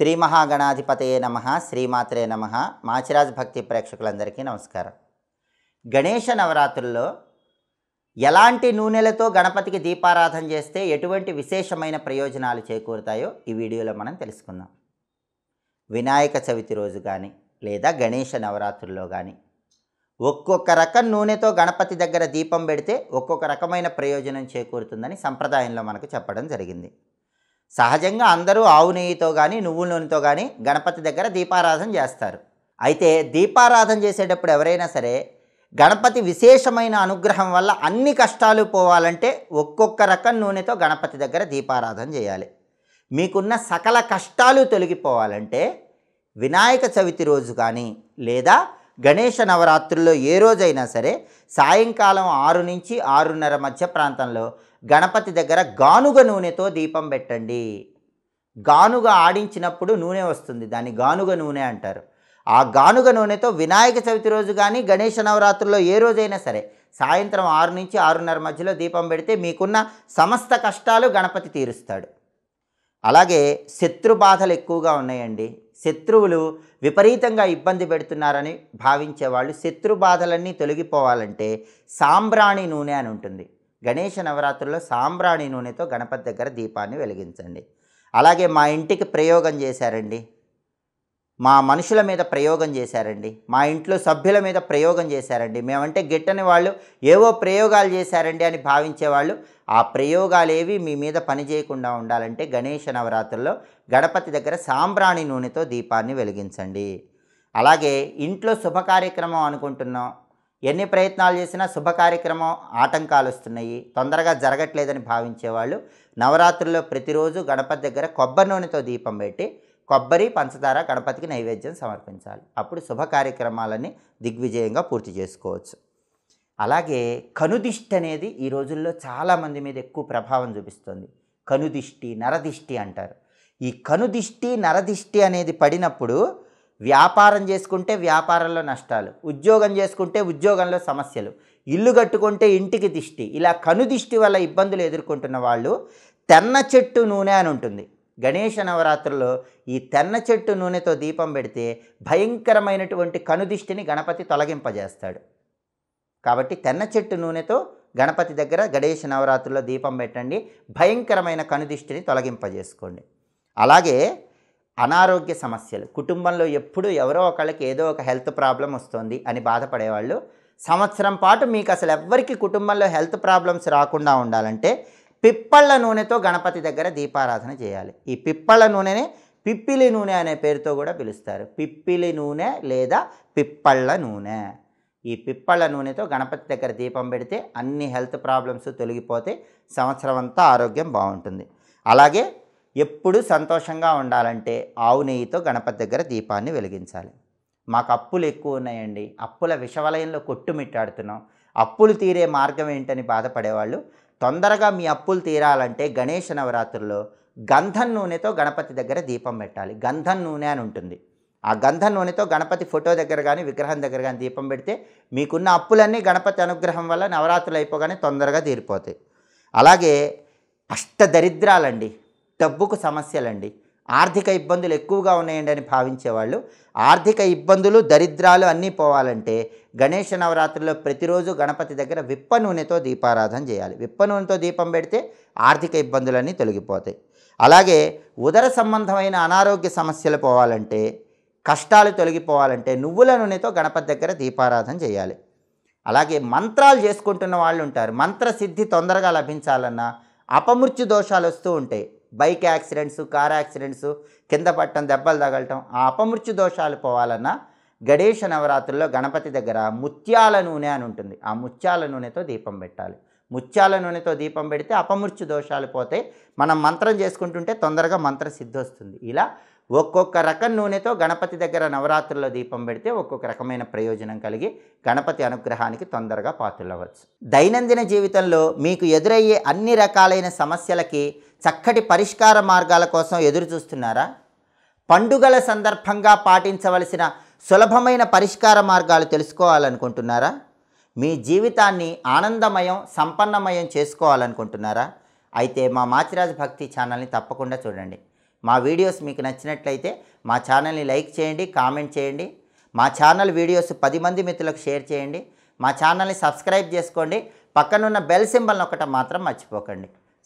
శ్రీ మహాగణాధిపతయే నమ శ్రీమాత్రే నమ. మాచిరాజ్ భక్తి ప్రేక్షకులందరికీ నమస్కారం. గణేష నవరాత్రుల్లో ఎలాంటి నూనెలతో గణపతికి దీపారాధన చేస్తే ఎటువంటి విశేషమైన ప్రయోజనాలు చేకూరుతాయో ఈ వీడియోలో మనం తెలుసుకుందాం. వినాయక చవితి రోజు కానీ లేదా గణేష నవరాత్రుల్లో కానీ ఒక్కొక్క రకం నూనెతో గణపతి దగ్గర దీపం పెడితే ఒక్కొక్క రకమైన ప్రయోజనం చేకూరుతుందని సంప్రదాయంలో మనకు చెప్పడం జరిగింది. సహజంగా అందరూ ఆవు నెయ్యితో కానీ నువ్వుల నూనెతో కానీ గణపతి దగ్గర దీపారాధన చేస్తారు. అయితే దీపారాధన చేసేటప్పుడు ఎవరైనా సరే గణపతి విశేషమైన అనుగ్రహం వల్ల అన్ని కష్టాలు పోవాలంటే ఒక్కొక్క రకం నూనెతో గణపతి దగ్గర దీపారాధన చేయాలి. మీకున్న సకల కష్టాలు తొలగిపోవాలంటే వినాయక చవితి రోజు కానీ లేదా గణేష నవరాత్రుల్లో ఏ రోజైనా సరే సాయంకాలం ఆరు నుంచి ఆరున్నర మధ్య ప్రాంతంలో గణపతి దగ్గర గానుగ నూనెతో దీపం పెట్టండి. గానుగ ఆడించినప్పుడు నూనె వస్తుంది. దాన్ని గానుగ నూనె అంటారు. ఆ గానుగ నూనెతో వినాయక చవితి రోజు కానీ గణేష నవరాత్రుల్లో ఏ రోజైనా సరే సాయంత్రం ఆరు నుంచి ఆరున్నర మధ్యలో దీపం పెడితే మీకున్న సమస్త కష్టాలు గణపతి తీరుస్తాడు. అలాగే శత్రు బాధలు ఎక్కువగా ఉన్నాయండి. శత్రువులు విపరీతంగా ఇబ్బంది పెడుతున్నారని భావించే వాళ్ళు శత్రు బాధలన్నీ తొలగిపోవాలంటే సాంబ్రాణి నూనె అని ఉంటుంది. గణేష నవరాత్రుల్లో సాంబ్రాణి నూనెతో గణపతి దగ్గర దీపాన్ని వెలిగించండి. అలాగే మా ఇంటికి ప్రయోగం చేశారండి. మా మనుషుల మీద ప్రయోగం చేశారండి. మా ఇంట్లో సభ్యుల మీద ప్రయోగం చేశారండి. మేమంటే గిట్టని వాళ్ళు ఏవో ప్రయోగాలు చేశారండి అని భావించేవాళ్ళు. ఆ ప్రయోగాలు ఏవి మీ మీద పనిచేయకుండా ఉండాలంటే గణేష నవరాత్రుల్లో గణపతి దగ్గర సాంబ్రాణి నూనెతో దీపాన్ని వెలిగించండి. అలాగే ఇంట్లో శుభ కార్యక్రమం అనుకుంటున్నాం. ఎన్ని ప్రయత్నాలు చేసినా శుభ కార్యక్రమం ఆటంకాలు వస్తున్నాయి. తొందరగా జరగట్లేదని భావించేవాళ్ళు నవరాత్రుల్లో ప్రతిరోజు గణపతి దగ్గర కొబ్బరి నూనెతో దీపం పెట్టి కొబ్బరి పంచదార గణపతికి నైవేద్యం సమర్పించాలి. అప్పుడు శుభ కార్యక్రమాలని దిగ్విజయంగా పూర్తి చేసుకోవచ్చు. అలాగే కనుదిష్టి అనేది ఈ రోజుల్లో చాలామంది మీద ఎక్కువ ప్రభావం చూపిస్తుంది. కనుదిష్టి నరదిష్టి అంటారు. ఈ కనుదిష్టి నరదిష్టి అనేది పడినప్పుడు వ్యాపారం చేసుకుంటే వ్యాపారంలో నష్టాలు ఉద్యోగం చేసుకుంటే ఉద్యోగంలో సమస్యలు ఇల్లు కట్టుకుంటే ఇంటికి దిష్టి ఇలా కనుదిష్టి వల్ల ఇబ్బందులు ఎదుర్కొంటున్న వాళ్ళు తెన్న చెట్టు నూనె అని ఉంటుంది. గణేష నవరాత్రుల్లో ఈ తెన్న చెట్టు నూనెతో దీపం పెడితే భయంకరమైనటువంటి కనుదిష్టిని గణపతి తొలగింపజేస్తాడు. కాబట్టి తెన్న చెట్టు నూనెతో గణపతి దగ్గర గణేష నవరాత్రుల్లో దీపం పెట్టండి భయంకరమైన కనుదిష్టిని తొలగింపజేసుకోండి. అలాగే అనారోగ్య సమస్యలు కుటుంబంలో ఎప్పుడు ఎవరో ఒకళ్ళకి ఏదో ఒక హెల్త్ ప్రాబ్లం వస్తుంది అని బాధపడేవాళ్ళు సంవత్సరం పాటు మీకు అసలు ఎవ్వరికి కుటుంబంలో హెల్త్ ప్రాబ్లమ్స్ రాకుండా ఉండాలంటే పిప్పళ్ళ నూనెతో గణపతి దగ్గర దీపారాధన చేయాలి. ఈ పిప్పళ్ళ నూనెని పిప్పిలి నూనె అనే పేరుతో కూడా పిలుస్తారు. పిప్పిలి నూనె లేదా పిప్పళ్ళ నూనె. ఈ పిప్పళ్ళ నూనెతో గణపతి దగ్గర దీపం పెడితే అన్ని హెల్త్ ప్రాబ్లమ్స్ తొలగిపోతే సంవత్సరం అంతా ఆరోగ్యం బాగుంటుంది. అలాగే ఎప్పుడు సంతోషంగా ఉండాలంటే ఆవు నెయ్యితో గణపతి దగ్గర దీపాన్ని వెలిగించాలి. మాకు అప్పులు ఎక్కువ ఉన్నాయండి. అప్పుల విషవలయంలో కొట్టుమిట్టాడుతున్నాం. అప్పులు తీరే మార్గం ఏంటని బాధపడేవాళ్ళు తొందరగా మీ అప్పులు తీరాలంటే గణేష నవరాత్రుల్లో గంధం నూనెతో గణపతి దగ్గర దీపం పెట్టాలి. గంధం నూనె అని ఉంటుంది. ఆ గంధం నూనెతో గణపతి ఫోటో దగ్గర కానీ విగ్రహం దగ్గర కానీ దీపం పెడితే మీకున్న అప్పులన్నీ గణపతి అనుగ్రహం వల్ల నవరాత్రులు అయిపోగానే తొందరగా తీరిపోతాయి. అలాగే అష్టదరిద్రాలండి డబ్బుకు సమస్యలండి. ఆర్థిక ఇబ్బందులు ఎక్కువగా ఉన్నాయండి అని భావించేవాళ్ళు. ఆర్థిక ఇబ్బందులు దరిద్రాలు అన్నీ పోవాలంటే గణేష నవరాత్రిలో ప్రతిరోజు గణపతి దగ్గర విప్ప నూనెతో దీపారాధన చేయాలి. విప్ప నూనెతో దీపం పెడితే ఆర్థిక ఇబ్బందులన్నీ తొలగిపోతాయి. అలాగే ఉదర సంబంధమైన అనారోగ్య సమస్యలు పోవాలంటే కష్టాలు తొలగిపోవాలంటే నువ్వుల నూనెతో గణపతి దగ్గర దీపారాధన చేయాలి. అలాగే మంత్రాలు చేసుకుంటున్న వాళ్ళు ఉంటారు మంత్రసిద్ధి తొందరగా లభించాలన్నా అపమృత్యు దోషాలు వస్తూ ఉంటాయి. బైక్ యాక్సిడెంట్స్ కార్ యాక్సిడెంట్స్ కింద పట్టడం దెబ్బలు తగలటం ఆ అపమృత్యు దోషాలు పోవాలన్నా గణేష నవరాత్రుల్లో గణపతి దగ్గర ముత్యాల నూనె అని ఉంటుంది. ఆ ముత్యాల నూనెతో దీపం పెట్టాలి. ముత్యాల నూనెతో దీపం పెడితే అపమృత్యు దోషాలు పోతే మనం మంత్రం చేసుకుంటుంటే తొందరగా మంత్ర సిద్ధి వస్తుంది. ఇలా ఒక్కొక్క రకం నూనెతో గణపతి దగ్గర నవరాత్రుల్లో దీపం పెడితే ఒక్కొక్క రకమైన ప్రయోజనం కలిగి గణపతి అనుగ్రహానికి తొందరగా పాత్రలవచ్చు దైనందిన జీవితంలో మీకు ఎదురయ్యే అన్ని రకాలైన సమస్యలకి చక్కటి పరిష్కార మార్గాల కోసం ఎదురు చూస్తున్నారా? పండుగల సందర్భంగా పాటించవలసిన సులభమైన పరిష్కార మార్గాలు తెలుసుకోవాలనుకుంటున్నారా? మీ జీవితాన్ని ఆనందమయం సంపన్నమయం చేసుకోవాలనుకుంటున్నారా? అయితే మా మాచిరాజ్ భక్తి ఛానల్ని తప్పకుండా చూడండి. మా వీడియోస్ మీకు నచ్చినట్లయితే మా ఛానల్ని లైక్ చేయండి కామెంట్ చేయండి. మా ఛానల్ వీడియోస్ పది మంది మిత్రులకు షేర్ చేయండి. మా ఛానల్ని సబ్స్క్రైబ్ చేసుకోండి. పక్కనున్న బెల్ సింబల్ నొక్కటం మాత్రం మర్చిపోకండి.